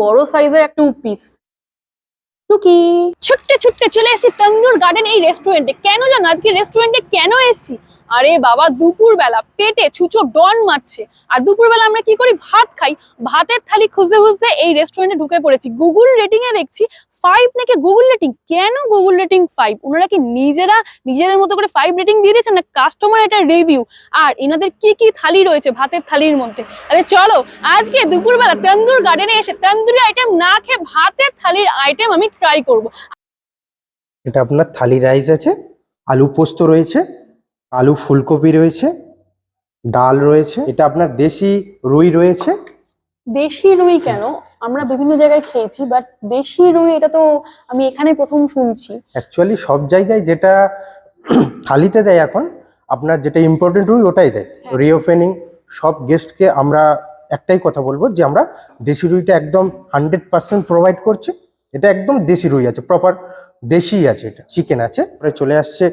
বড় সাইজের একটা পিস টুকি ছুটতে ছুটতে চলে এসেছি তন্দুর গার্ডেন এই রেস্টুরেন্টে কেন জানো? আজকে রেস্টুরেন্টে কেন এসেছি? আরে বাবা দুপুর বেলা পেটে ছুচো ডন মারছে। আর দুপুর বেলা আমরা কি করি? ভাত খাই। ভাতের থালি খুঁজতে খুঁজতে এই রেস্টুরেন্টে ঢুকে পড়েছি। গুগল রেটিং এ দেখছি ফাইভ নাকি গুগল রেটিং কেন গুগল রেটিং ফাইভ ওনারা কি নিজেরা, নিজেদের মতো করে ফাইভ রেটিং দিয়ে দিয়েছেন না কাস্টমার এটা রিভিউ আর এনাদের কি কি থালি রয়েছে ভাতের থালির মধ্যে? আরে চলো, আজকে দুপুরবেলা তন্দুর গার্ডেনে এসে তন্দুরি আইটেম না খেয়ে ভাতের থালির আইটেম আমি ট্রাই করব। এটা আপনার থালি রাইস আছে, আলু পোস্ত রয়েছে, আলু ফুলকপি রয়েছে, ডাল রয়েছে, এটা আপনার দেশি রুই রয়েছে দেশি রুই কেন? আমরা বিভিন্ন জায়গায় খেয়েছি বাট দেশি রুই এটা তো আমি এখানে প্রথম শুনছি। অ্যাকচুয়ালি সব জায়গায় যেটা থালিতে দেয় এখন আপনার যেটা ইম্পর্টেন্ট রুই ওটাই দেয়। হ্যাঁ। রিওপেনিং সব গেস্টকে আমরা একটাই কথা বলব যে আমরা দেশি রুইটা একদম হান্ড্রেড পার্সেন্ট প্রোভাইড করছি। এটা একদম দেশি রুই আছে প্রপার দেশি আছে এটা। চিকেন আছে পরে চলে আসছে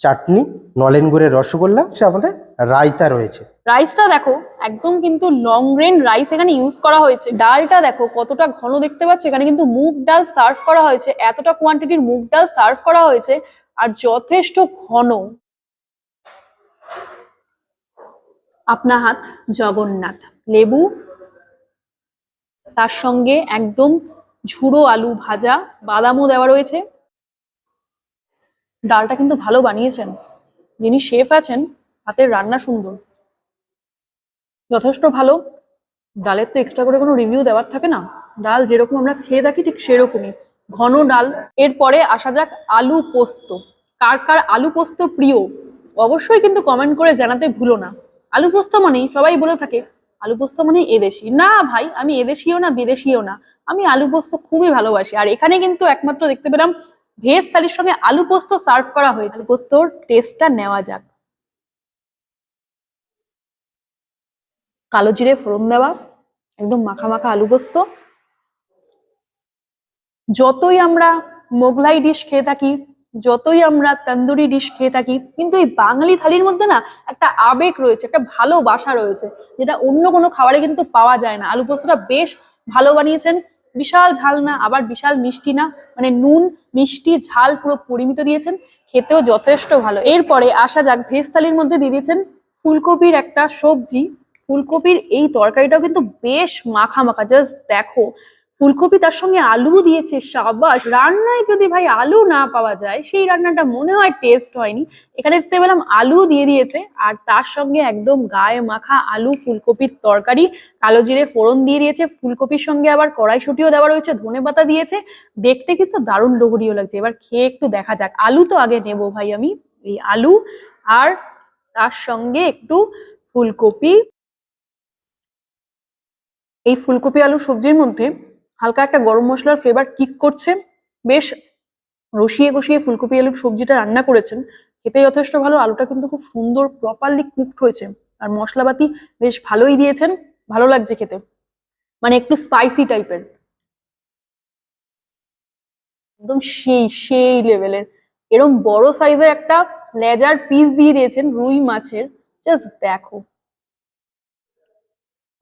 চাটনি নলেন গুড়ের রসগোল্লা সে আমাদের রায়তা রয়েছে। রাইসটা দেখো, একদম কিন্তু লং গ্রেন রাইস এখানে ইউজ করা হয়েছে। ডালটা দেখো, কতটা ঘন দেখতে পাচ্ছ, এখানে কিন্তু মুগ ডাল সার্ভ করা হয়েছে, এতটা কোয়ান্টিটির মুগ ডাল সার্ভ করা হয়েছে, আর যথেষ্ট ঘন। আপনা হাত জগন্নাথ। লেবু, তার সঙ্গে একদম ঝুড়ো আলু ভাজা, বাদামও দেওয়া রয়েছে। ডালটা কিন্তু ভালো বানিয়েছেন। যিনি শেফ আছেন, হাতের রান্না সুন্দর। যথেষ্ট ভালো। ডালের তো এক্সট্রা করে কোনো রিভিউ দেওয়ার থাকে না। ডাল যেরকম আমরা খেয়ে থাকি ঠিক সেরকমই। ঘন ডাল। এরপরে আসা যাক আলু পোস্ত। কার কার আলু পোস্ত প্রিয়? অবশ্যই কিন্তু কমেন্ট করে জানাতে ভুলো না। আলু পোস্ত মানেই সবাই বলে থাকে, আলু পোস্ত মানে এদেশি। না ভাই, আমি এদেশীয় না, বিদেশীয় না। আমি আলু পোস্ত খুবই ভালোবাসি। আর এখানে কিন্তু একমাত্র দেখতে পেলাম ভেজ থালির সঙ্গে আলু পোস্ত সার্ভ করা হয়েছে। পোস্তর টেস্টটা নেওয়া যাক। কালো জিরে ফোড়ন দেওয়া, একদম মাখা মাখা আলু পোস্ত। যতই আমরা মোগলাই ডিশ খেয়ে থাকি, যতই আমরা তন্দুরি ডিশ খেয়ে থাকি, কিন্তু এই বাঙালি থালির মধ্যে না একটা আবেগ রয়েছে, একটা ভালোবাসা রয়েছে, যেটা অন্য কোনো খাবারে কিন্তু পাওয়া যায় না। আলু পোস্তটা বেশ ভালো বানিয়েছেন। বিশাল ঝাল না, আবার বিশাল মিষ্টি না মানে নুন, মিষ্টি, ঝাল পুরো পরিমিত দিয়েছেন, খেতেও যথেষ্ট ভালো। এরপরে আসা যাক ভেজ থালির মধ্যে দিয়ে দিয়েছেন ফুলকপির একটা সবজি। ফুলকপির এই তরকারিটাও কিন্তু বেশ মাখা মাখা জাস্ট দেখো, ফুলকপি তার সঙ্গে আলু দিয়েছে, সাবাস। রান্নায় যদি ভাই আলু না পাওয়া যায়, সেই রান্নাটা মনে হয় টেস্ট হয়নি। এখানে দেখতে পেলাম আলু দিয়ে দিয়েছে, আর তার সঙ্গে একদম গায়ে মাখা আলু ফুলকপির তরকারি, কালো জিরে ফোড়ন দিয়ে দিয়েছে, ফুলকপির সঙ্গে আবার কড়াইশুটিও দেওয়া রয়েছে, ধনে পাতা দিয়েছে। দেখতে কিন্তু দারুণ লোভনীয় লাগছে। এবার খেয়ে একটু দেখা যাক। আলু তো আগে নেব ভাই আমি, এই আলু, আর তার সঙ্গে একটু ফুলকপি। এই ফুলকপি আলু সবজির মধ্যে হালকা একটা গরম মশলার ফ্লেভার কিক করছে। বেশ রসিয়ে কষিয়ে ফুলকপি আলুর সবজিটা রান্না করেছেন। খেতে যথেষ্ট ভালো। আলুটা কিন্তু খুব সুন্দর প্রপারলি কুকড হয়েছে। আর মশলাপাতি বেশ ভালোই দিয়েছেন। ভালো লাগছে খেতে। মানে একটু স্পাইসি টাইপের একদম সেই সেই লেভেলের এরম বড় সাইজের একটা লেজার পিস দিয়ে দিয়েছেন রুই মাছের। জাস্ট দেখো।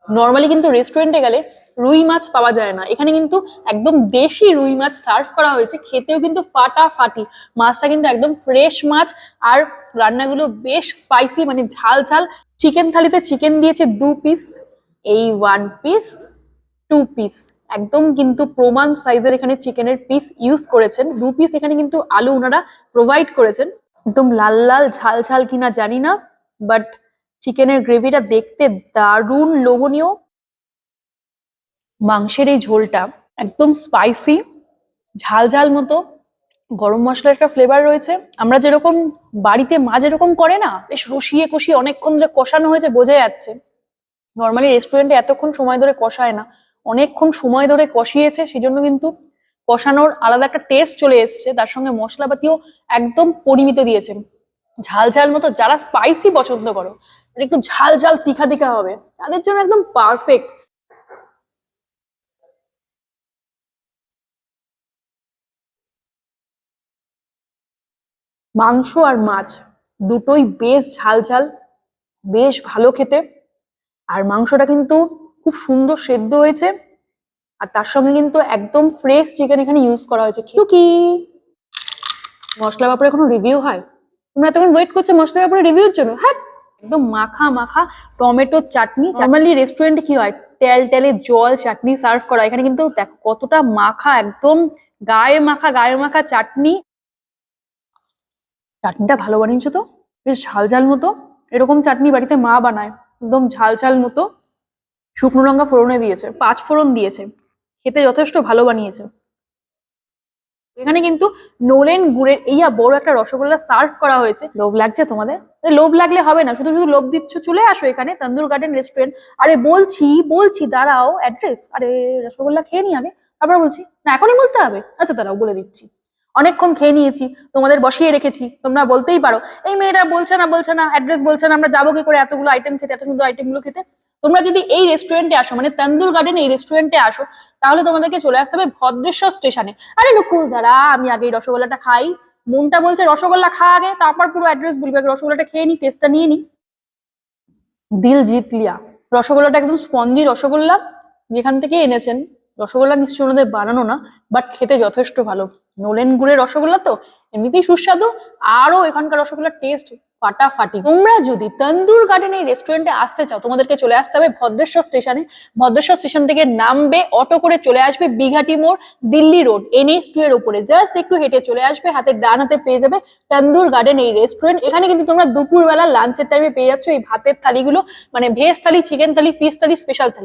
নর্মালি কিন্তু রেস্টুরেন্টে গেলে রুই মাছ পাওয়া যায় না। এখানে কিন্তু একদম দেশি রুই মাছ সার্ভ করা হয়েছে। খেতেও কিন্তু ফাটাফাটি। মাছটা কিন্তু একদম ফ্রেশ মাছ আর রান্নাগুলো বেশ স্পাইসি মানে ঝাল ঝাল। চিকেন থালিতে চিকেন দিয়েছে দু পিস এই ওয়ান পিস টু পিস একদম কিন্তু প্রমাণ সাইজের এখানে চিকেনের পিস ইউজ করেছেন। দু পিস এখানে কিন্তু আলু ওনারা প্রোভাইড করেছেন। একদম লাল লাল, ঝাল ঝাল কিনা জানি না বাট চিকেনের গ্রেভিটা দেখতে দারুণ লোভনীয়। মাংসের এই ঝোলটা একদম স্পাইসি ঝাল ঝাল মতো, গরম মশলার একটা ফ্লেভার রয়েছে। আমরা যেরকম বাড়িতে মা যেরকম করে না, বেশ রসিয়ে কষিয়ে অনেকক্ষণ ধরে কষানো হয়েছে, বোঝা যাচ্ছে। নর্মালি রেস্টুরেন্টে এতক্ষণ সময় ধরে কষায় না, অনেকক্ষণ সময় ধরে কষিয়েছে সেই জন্য কিন্তু কষানোর আলাদা একটা টেস্ট চলে এসছে। তার সঙ্গে মশলাপাতিও একদম পরিমিত দিয়েছেন ঝাল ঝাল মতো, যারা স্পাইসি পছন্দ করো একটু ঝাল ঝাল তিখা তিখা হবে। তাদের জন্য একদম পারফেক্ট মাংস আর মাছ, দুটোই বেশ ঝাল ঝাল বেশ ভালো খেতে। আর মাংসটা কিন্তু খুব সুন্দর সেদ্ধ হয়েছে। আর তার সঙ্গে কিন্তু একদম ফ্রেশ চিকেন এখানে ইউজ করা হয়েছে। কি মশলা ব্যাপারে কোনো রিভিউ হয়? তোমরা এতক্ষণ ওয়েট করছ মশলা ব্যাপারে রিভিউর জন্য? হ্যাঁ একদম মাখা মাখা টমেটো চাটনি। নর্মালি রেস্টুরেন্টে কি হয়? তেল, তেলে জল, চাটনি সার্ভ করা। এখানে কিন্তু দেখো কতটা মাখা, একদম গায়ে মাখা গায়ে মাখা চাটনি। চাটনিটা ভালো বানিয়েছো তো? বেশ ঝাল ঝাল মতো। এরকম চাটনি বাড়িতে মা বানায়। একদম ঝাল ঝাল মতো। শুকনো লঙ্কা ফোড়নে দিয়েছে, পাঁচ ফোড়ন দিয়েছে। খেতে যথেষ্ট ভালো বানিয়েছে। এখানে কিন্তু নোলেন গুড়ের আর বড় একটা রসগোল্লা সার্ভ করা হয়েছে। লোভ লাগছে তোমাদের? লোভ লাগলে হবে না শুধু শুধু লোভ দিচ্ছ চলে আসো এখানে তন্দুর গার্ডেন রেস্টুরেন্ট আরে বলছি বলছি দাঁড়াও অ্যাড্রেস আরে রসগোল্লা খেয়ে নি আগে তারপর বলছি না এখনই বলতে হবে। আচ্ছা দাঁড়াও বলে দিচ্ছি। অনেকক্ষণ খেয়ে নিয়েছি তোমাদের বসিয়ে রেখেছি তোমরা বলতেই পারো। এই মেয়েটা বলছে না বলছে না অ্যাড্রেস বলছে না আমরা যাব কি করে এতগুলো আইটেম খেতে এত সুন্দর আইটেমগুলো খেতে? তোমরা যদি এই রেস্টুরেন্টে আসো মানে তন্দুর গার্ডেন এই রেস্টুরেন্টে আসো, তাহলে তোমাদেরকে চলে আসতে হবে ভদ্রেশ্বর স্টেশনে আরে রুকু দাঁড়া, আমি আগে এই রসগোল্লাটা খাই। মনটা বলছে, রসগোল্লা খা আগে, তারপর পুরো অ্যাড্রেস বলবি রসগোল্লাটা খেয়ে নি টেস্টটা নিয়ে নি। দিল জিত লিয়া, রসগোল্লাটা একদম স্পঞ্জি রসগোল্লা, যেখান থেকে এনেছেন। রসগোল্লা নিশ্চয়ই ওনাদের বানানো না বাট খেতে যথেষ্ট ভালো। নোলেন গুড়ের রসগোল্লা তো, এমনিতেই সুস্বাদু, আরও এখানকার রসগোল্লার টেস্ট ফাটাফাটি। তোমরা যদি তন্দুর গার্ডেন এই রেস্টুরেন্টে আসতে চাও, তোমাদেরকে চলে আসতে হবে ভদ্রেশ্বর স্টেশনে ভদ্রেশ্বর স্টেশন থেকে নামবে অটো করে চলে আসবে বিঘাটি মোড়, দিল্লি রোড এনএস টু এর উপরে। জাস্ট একটু হেঁটে চলে আসবে, হাতে ডান হাতে পেয়ে যাবে তন্দুর গার্ডেন এই রেস্টুরেন্ট এখানে কিন্তু তোমরা দুপুরবেলা লাঞ্চের টাইমে পেয়ে যাচ্ছ এই ভাতের থালিগুলো মানে veg thali chicken thali fish thali special thali.